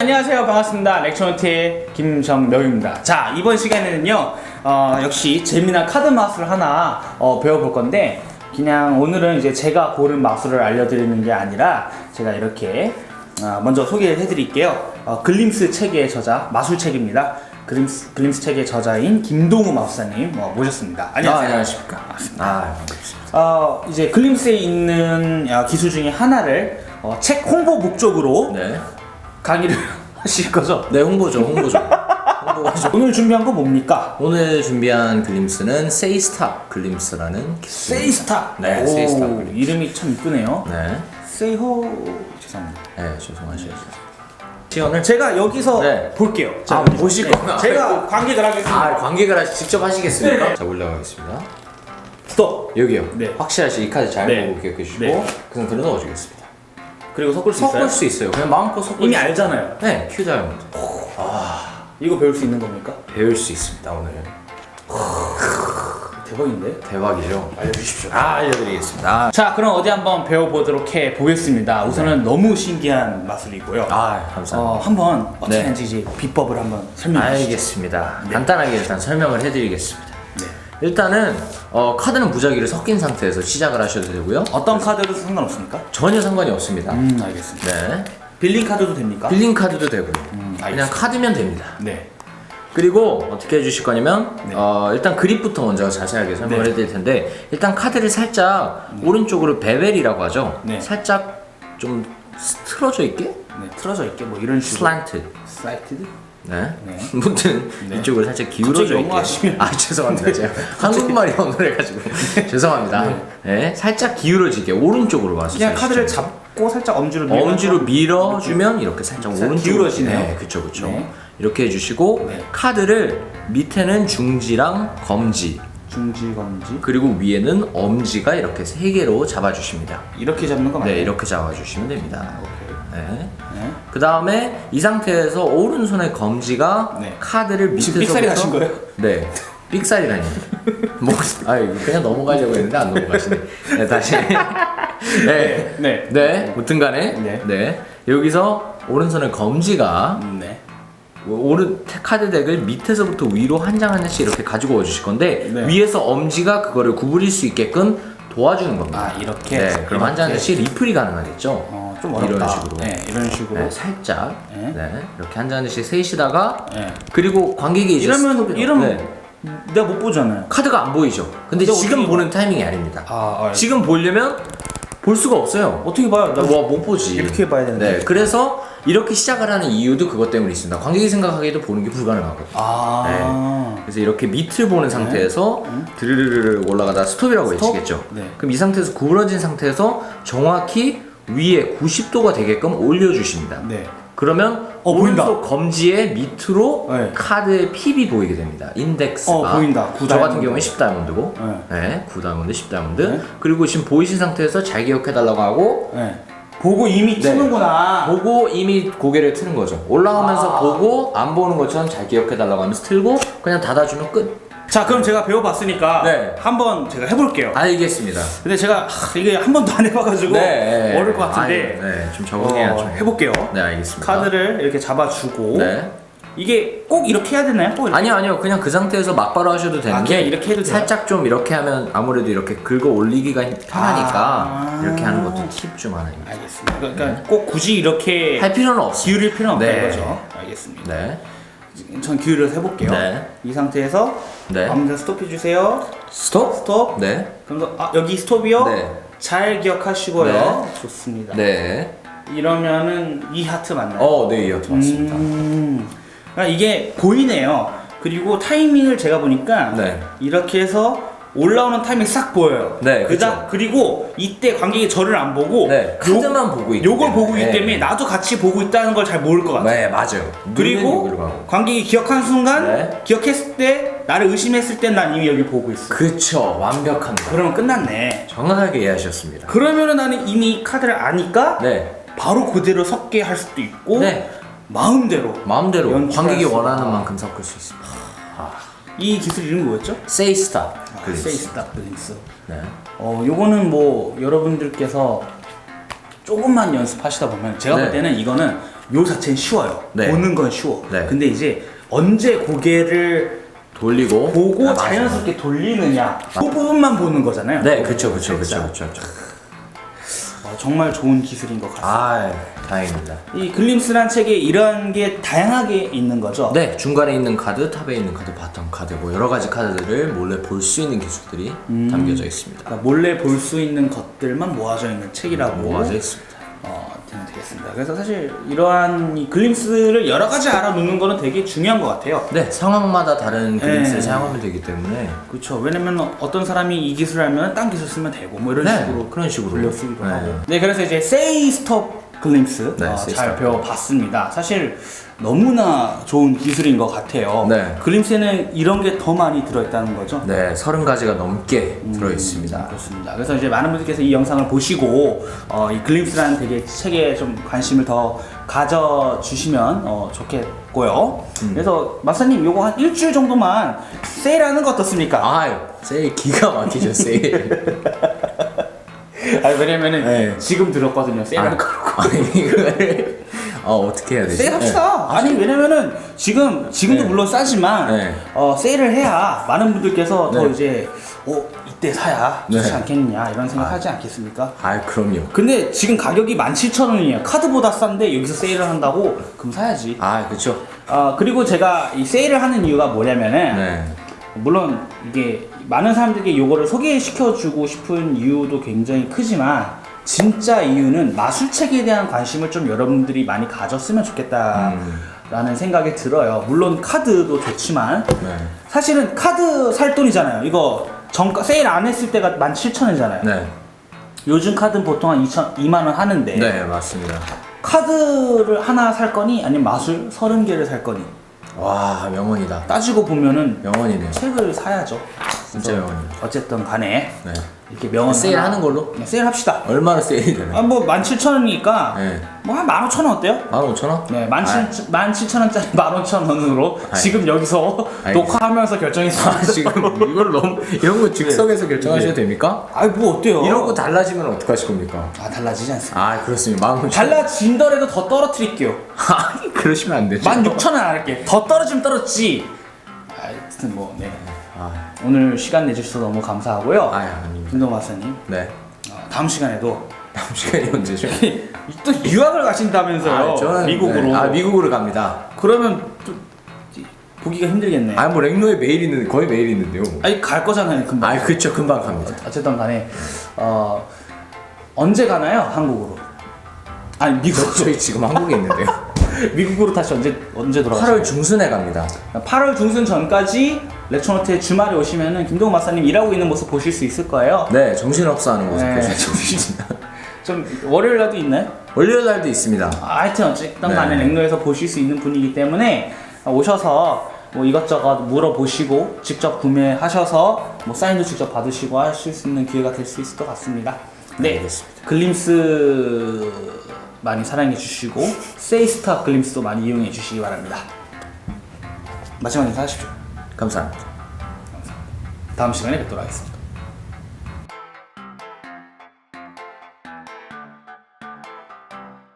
안녕하세요. 반갑습니다. 렉처노트의 김정명입니다. 자 이번 시간에는요 어, 역시 재미난 카드 마술을 하나 어, 배워볼 건데 그냥 오늘은 이제 제가 고른 마술을 알려드리는 게 아니라 제가 이렇게 어, 먼저 소개를 해드릴게요. 어, 글림스 책의 저자 마술책입니다. 글림스, 글림스 책의 저자인 김동우 마술사님 어, 모셨습니다. 안녕하세요. 아, 안녕하십니까. 아, 반갑습니다. 어, 이제 글림스에 있는 어, 기술 중에 하나를 어, 책 홍보 목적으로 네. 강의를 하실 거죠? 네, 홍보죠, 홍보죠. 홍보죠. 오늘 준비한 거 뭡니까? 오늘 준비한 글림스는 Say Stop 글림스라는 기술입니다. 세이스타. 네, 세이스타 글림스. 이름이 참 이쁘네요. 네. 세이호 죄송합니다. 네, 죄송하셨어요. 시연을 제가 여기서 네. 볼게요. 아. 보실 거구나. 제가 관객을 하겠습니다. 아, 관객을 하시- 직접 하시겠습니까? 네. 자, 올라가겠습니다. 스톱. 여기요. 네. 확실하시 이 카드 잘 네. 보고 기억해 주시고 네. 그 상태로 넣어주겠습니다. 그리고 섞을 수 있어요? 섞을 수 있어요. 그냥 마음껏 섞을 이미 수 알잖아요. 네, 큐 다이아몬드. 이거 배울 수 있는 겁니까? 배울 수 있습니다, 오늘은. 대박인데. 대박이죠. 알려주십시오. 아, 알려드리겠습니다. 자, 그럼 어디 한번 배워보도록 해 보겠습니다. 우선은 너무 신기한 마술이고요. 아, 감사합니다. 어, 한번 어떻게 네. 하는지 이제 비법을 한번 설명해 주시죠. 알겠습니다. 간단하게 일단 설명을 해드리겠습니다. 네. 일단은 어, 카드는 무작위를 섞인 상태에서 시작을 하셔도 되고요. 어떤 카드도 상관없습니까? 전혀 상관이 없습니다. 음, 알겠습니다. 네. 빌링 카드도 됩니까? 빌링 카드도 되고요. 음, 그냥 알겠습니다. 카드면 됩니다. 네. 그리고 어떻게 해주실 거냐면 네. 어, 일단 그립부터 먼저 자세하게 설명을 네. 해드릴 텐데 일단 카드를 살짝 오른쪽으로 베벨이라고 하죠. 네. 살짝 좀 틀어져 있게 네, 틀어져 있게 뭐 이런 식으로. 슬란트. 슬라이티드? 네. 네. 아무튼 네. 이쪽으로 살짝 기울어져 갑자기 있게. 영어 하시면- 아 죄송합니다. 제가 한국말이 언어해가지고 죄송합니다. 네. 살짝 기울어지게 오른쪽으로 와서 그냥 잘 카드를. 잡고 살짝 엄지로 밀어서 엄지로 밀어주면 이렇게 살짝 살짝 오른쪽으로 기울어지네요. 네, 그쵸 그쵸. 네. 이렇게 해주시고 네. 카드를 밑에는 중지랑 검지 중지 검지 그리고 위에는 엄지가 이렇게 세 개로 잡아주십니다. 이렇게 잡는 거 맞나요? 네 이렇게 잡아주시면 됩니다. 오케이. 네. 네. 그 다음에 이 상태에서 오른손의 검지가 네. 카드를 밑에서 지금 삑사리 하신 거예요? 네. 삑사리라니. 뭐, 아 그냥 넘어가려고 했는데 안 넘어가시네. 네, 다시. 네. 네. 네. 무튼 간에. 네. 네. 여기서 오른손의 검지가 음, 네. 오른 카드 덱을 밑에서부터 위로 한 장 한 장씩 이렇게 가지고 와 주실 건데 네. 위에서 엄지가 그거를 구부릴 수 있게끔 도와주는 겁니다. 아, 이렇게? 네. 그럼 한장 이렇게? 한씩 리플이 가능하겠죠. 어, 좀 어렵다. 이런 식으로. 네, 이런 식으로. 네, 살짝 네. 네. 이렇게 한 잔씩 세시다가 네. 그리고 관객이 이제 이러면 스톱이- 이러면 네. 내가 못 보잖아요. 카드가 안 보이죠. 근데 근데 지금 어떻게 보는 타이밍이 아닙니다. 아, 아 지금 보려면 볼 수가 없어요. 어떻게 봐요? 나뭐못 보지. 이렇게 봐야 되는데. 네, 그래서 이렇게 시작을 하는 이유도 그것 때문에 있습니다. 관객이 생각하기에도 보는 게 불가능하거든요. 아. 그래서 이렇게 밑을 보는 상태에서 드르르르 올라가다 스톱이라고 스톱? 외치겠죠. 네. 그럼 이 상태에서 구부러진 상태에서 정확히 위에 90도가 되게끔 올려주십니다. 네. 그러면 어, 보인다. 오른쪽 검지의 밑으로 네. 카드의 핍이 보이게 됩니다. 인덱스가. 어, 보인다. 구저 같은 다이아몬드. 경우는 10다이아몬드고. 네. 네. 9다이아몬드, 10다이아몬드. 네. 그리고 지금 보이신 상태에서 잘 기억해달라고 하고 네. 보고 이미 네. 트는구나. 보고 이미 고개를 트는 거죠. 올라오면서 아. 보고 안 보는 것처럼 잘 기억해달라고 하면서 틀고 그냥 닫아주면 끝. 자, 그럼 제가 배워봤으니까 네. 한번 제가 해볼게요. 알겠습니다. 근데 제가 하, 이게 한 번도 안 해봐가지고 어려울 것 같은데 아유, 네, 좀 적응해야죠. 어, 해볼게요. 네, 알겠습니다. 카드를 이렇게 잡아주고 네. 이게 꼭 이렇게 해야 되나요? 꼭 이렇게? 아니요, 아니요. 그냥 그 상태에서 막바로 하셔도 되는 아, 게 그냥 이렇게 해도 돼요? 살짝 좀 이렇게 하면 아무래도 이렇게 긁어 올리기가 편하니까 아. 이렇게 하는 것도 팁 중 하나입니다. 알겠습니다. 그러니까 꼭 굳이 이렇게 할 필요는 없습니다. 기울일 필요는 없다 네. 이거죠. 알겠습니다. 네. 전 기울여서 해볼게요. 네. 이 상태에서 네. 아무데나 스톱해 주세요. 스톱? 스톱. 네. 그럼 더- 아, 여기 스톱이요. 네. 잘 기억하시고요. 네. 좋습니다. 네. 이러면은 이 하트 맞나요? 어, 네, 이어트 맞습니다. 음, 그러니까 이게 보이네요. 그리고 타이밍을 제가 보니까 네. 이렇게 해서 올라오는 타이밍 싹 보여요. 네, 그다 그리고 이때 관객이 저를 안 보고 네. 카드만 보고 있기 요걸. 보고 있기 네. 때문에 나도 같이 보고 있다는 걸 잘 모를 것 같아요. 네, 맞아요. 그리고. 관객이 기억한 순간 네. 기억했을 때 나를 의심했을 땐 난 이미 여기 보고 있어. 그쵸, 완벽합니다. 그러면 끝났네. 정확하게 이해하셨습니다. 그러면은 나는 이미 카드를 아니까 네. 바로 그대로 섞게 할 수도 있고 네. 마음대로 마음대로 연출할 관객이 수 원하는 있다. 만큼 섞을 수 있습니다. 이 기술 이름이 뭐였죠? Stop. 글리스. 세이스탑 글린스. 네. 어, 요거는 뭐 여러분들께서 조금만 연습하시다 보면 제가 네. 볼 때는 이거는 요 자체는 쉬워요. 네. 보는 건 쉬워. 네. 근데 이제 언제 고개를 돌리고 보고 아, 맞아요. 자연스럽게 돌리느냐 그 부분만 보는 거잖아요. 네, 그쵸, 그쵸, 그쵸, 그쵸. 그쵸. 어, 정말 좋은 기술인 것 같습니다. 아, 다행입니다. 이 글림스란 책에 이런 게 다양하게 있는 거죠. 네, 중간에 있는 카드, 탑에 있는 카드, 바텀 카드, 뭐 여러 가지 카드들을 몰래 볼 수 있는 기술들이 음. 담겨져 있습니다. 그러니까 몰래 볼 수 있는 것들만 모아져 있는 책이라고 모아져 있습니다. 어, 되겠습니다. 그래서 사실 이러한 이 글림스를 여러 가지 알아놓는 거는 되게 중요한 것 같아요. 네, 상황마다 다른 그림을 네. 사용하면 되기 때문에 그렇죠. 왜냐면 어떤 사람이 이 기술을 하면 딴 기술 쓰면 되고 뭐 이런 네, 식으로 그런 식으로 돌려 쓰기도 네. 하고. 네, 그래서 이제 세이 스톱 글림스 네, 어, 잘. 배워봤습니다. 사실 너무나 좋은 기술인 것 같아요. 네. 글림스에는 이런 게 더 많이 들어있다는 거죠. 네, 서른 가지가 넘게 들어 있습니다. 그렇습니다. 그래서 이제 많은 분들께서 이 영상을 보시고 어, 이 글림스라는 되게 책에 좀 관심을 더 가져주시면 어, 좋겠고요. 음. 그래서 마사님 요거 한 일주일 정도만 세일하는 거 어떻습니까? 아유, 세일 기가 막히죠, 세일. 아, 왜냐면은 네. 지금 들었거든요. 세일하는 거. 아니, 이거를 어, 어떻게 해야 되지? 세일합시다. 아니 왜냐면은 지금 지금도 네. 물론 싸지만 네. 어, 세일을 해야 많은 분들께서 더 네. 이제 어 이때 사야 좋지 네. 않겠느냐 이런 생각하지 않겠습니까? 아, 그럼요. 근데 지금 가격이 17,000원이에요. 카드보다 싼데 여기서 세일을 한다고? 그럼 사야지. 아, 그렇죠. 아, 그리고 제가 이 세일을 하는 이유가 뭐냐면은 네. 물론 이게 많은 사람들에게 이거를 소개시켜 주고 싶은 이유도 굉장히 크지만 진짜 이유는 마술책에 대한 관심을 좀 여러분들이 많이 가졌으면 좋겠다 라는 생각이 들어요. 물론 카드도 좋지만 네. 사실은 카드 살 돈이잖아요. 이거 정가 세일 안 했을 때가 17,000원이잖아요. 네. 요즘 카드는 보통 한 2천, 2만 원 하는데 네, 맞습니다. 카드를 하나 살 거니 아니면 마술 30개를 살 거니 와, 명언이다. 따지고 보면은 명언이네요. 책을 사야죠. 진짜 그래서 명언이다. 어쨌든 간에 네. 이렇게 명언 세일하는 걸로? 네, 세일합시다. 얼마나 세일이 되나요? 아, 뭐 17,000원이니까 네. 뭐 한 15,000원 어때요? 15,000원? 네, 17,000원짜리 15,000원으로 아이. 지금 여기서 아이. 녹화하면서 결정했습니다. 아, 지금 이걸 너무 이런 거 즉석에서 결정하셔도 됩니까? 아이 뭐 어때요? 이러고 달라지면 어떡하실 겁니까? 아 달라지지 않습니다. 아, 그렇습니다. 마음은 달라진더라도 더 떨어뜨릴게요. 아니, 그러시면 안 되죠. 16,000원 안 할게. 더 떨어지면 떨어지지. 하여튼 뭐 네. 아, 오늘 시간 내주셔서 너무 감사하고요. 아, 아닙니다. 김동 마사님 네. 어, 다음 시간에도 다음 시간이 언제죠? 또 유학을 가신다면서요? 아, 저는 미국으로. 네. 아, 미국으로 갑니다. 그러면 또 보기가 힘들겠네. 아, 뭐 랭노에 매일 있는 거의 매일 있는데요. 아니 갈 거잖아요 금방. 아, 그쵸 금방 갑니다. 어쨌든 간에 어, 언제 가나요 한국으로? 아니 미국 저희 지금 한국에 있는데요. 미국으로 다시 언제 언제 돌아가세요? 8월 중순에 갑니다. 8월 중순 전까지 렉처노트에 주말에 오시면은 김동훈 마사님 일하고 있는 모습 보실 수 있을 거예요. 네, 정신없어 하는 모습 네, 보실 수 있습니다. 좀 월요일 날도 있나요? 월요일 날도 있습니다. 아, 하여튼 어쨌든 네. 간에 랭노에서 보실 수 있는 분이기 때문에 오셔서 뭐 이것저것 물어보시고 직접 구매하셔서 뭐 사인도 직접 받으시고 하실 수 있는 기회가 될 수 있을 것 같습니다. 네, 알겠습니다. 글림스 많이 사랑해 주시고 세이스타 글림스도 많이 이용해 주시기 바랍니다. 마지막 인사하십시오. 감사합니다. 다음 시간에 뵙도록 하겠습니다.